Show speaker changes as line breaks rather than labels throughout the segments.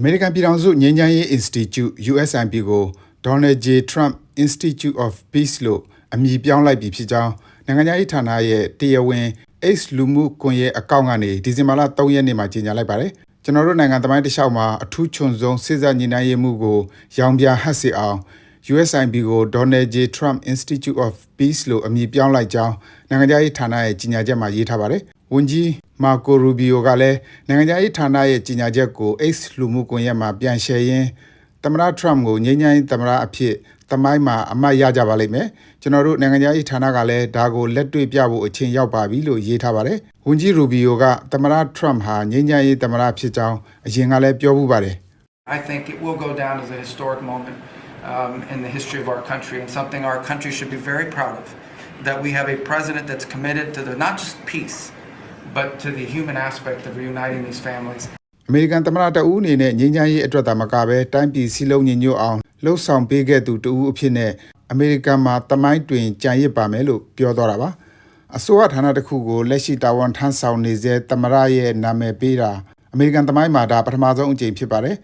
အမေရိကန်ပြည်ထောင်စုငြိမ်းချမ်းရေး Institute USIP ကို Donald J Trump Institute of Peace လို့အမည်ပြောင်းလိုက်ပြီဖြစ်ကြောင်းနိုင်ငံခြားရေးဌာနရဲ့တရားဝင် X လူမှုကွန်ရက်အကောင့်ကနေဒီဇင်ဘာလ3ရက်နေ့မှာကြေညာလိုက်ပါတယ်။ကျွန်တော်တို့နိုင်ငံသမိုင်းတစ်လျှောက်မှာအထူးချွန်ဆုံးစစ်စားညှိနှိုင်းရေးမှုကိုရောင်ပြဟတ်စေအောင် USIP ကို Donald J Trump Institute of Peace လို့အမည်ပြောင်းလိုက်ကြောင်းနိုင်ငံခြားရေးဌာနရဲ့ကြေညာချက်မှာရေးထားပါတယ်။ ဝန်ကြီးမာကိုရူဘီယိုကလည်းနိုင်ငံခြားရေးဌာနရဲ့ကြေညာချက်ကို X လူမှုကွန်ရက်မှာပြန်ရှယ်ရင်းသမ္မတ Trump ကိုငြိမ်းချမ်းရေးသမ္မတအဖြစ်သမိုင်းမှာအမှတ်ရကြပါလိမ့်မယ်။ကျွန်တော်တို့နိုင်ငံခြားရေးဌာနကလည်းဒါကိုလက်တွေ့ပြဖို့အချိန်ရောက်ပါပြီလို့ရေးထားပါတယ်။ဝန်ကြီးရူဘီယိုကသမ္မတ Trump ဟာငြိမ်းချမ်းရေးသမ္မတဖြစ်ကြောင်းအရင်ကလည်းပြောမှုပါတယ်။
I think it will go down as a historic moment um, in the history of our country and something our country should be very proud of. That we have a president that's committed to the not just peace, but to the human aspect of reuniting these families.
အမေရိကန်သမ္မတတဦးအနေနဲ့ငြိမ်းချမ်းရေးအတွက်သာမကဘဲတိုင်းပြည်စည်းလုံးညီညွတ်အောင်လှုပ်ဆောင်ပေးခဲ့သူတဦးအဖြစ်နဲ့အမေရိကန်မှာတမိုင်းတွင်ကြံရစ်ပါမယ်လို့ပြောသွားတာပါအစိုးရဌာနတစ်ခုကိုလက်ရှိတာဝန်ထမ်းဆောင်နေစေသမ္မတရဲ့နာမည်ပေးတာအမေရိကန်သမိုင်းမှာဒါပထမဆုံးအကြိမ်ဖြစ်ပါတယ်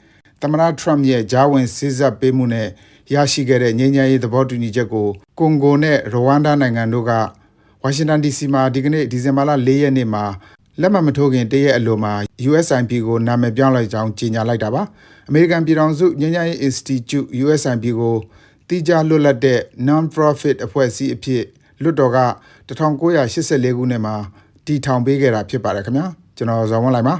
သမ္မတထရမ့်ရဲ့ဂျာဝင်စစ်ဆက်ပေးမှုနဲ့ရရှိခဲ့တဲ့ငြိမ်းချမ်းရေးသဘောတူညီချက်ကိုကွန်ဂိုနဲ့ရဝမ်ဒါနိုင်ငံတို့က ဝါရှင်တန် DC မှာဒီကနေ့ဒီဇင်ဘာလ၄ရက်နေ့မှာလက်မှတ်မထိုးခင်တရက်အလိုမှာ USIP ကိုနာမည်ပြောင်းလိုက်ကြောင်းကြေညာလိုက်တာပါအမေရိကန်ပြည်ထောင်စုငြိမ်းချမ်းရေး Institute USIP ကိုတိကျလွတ်လပ်တဲ့ non-profit အဖွဲ့အစည်းအဖြစ်လွတ်တော်က1984ခုနှစ်မှာတည်ထောင်ပေးခဲ့တာဖြစ်ပါတယ်ခင်ဗျာကျွန်တော်ဇော်ဝင်းလိုက်ပါ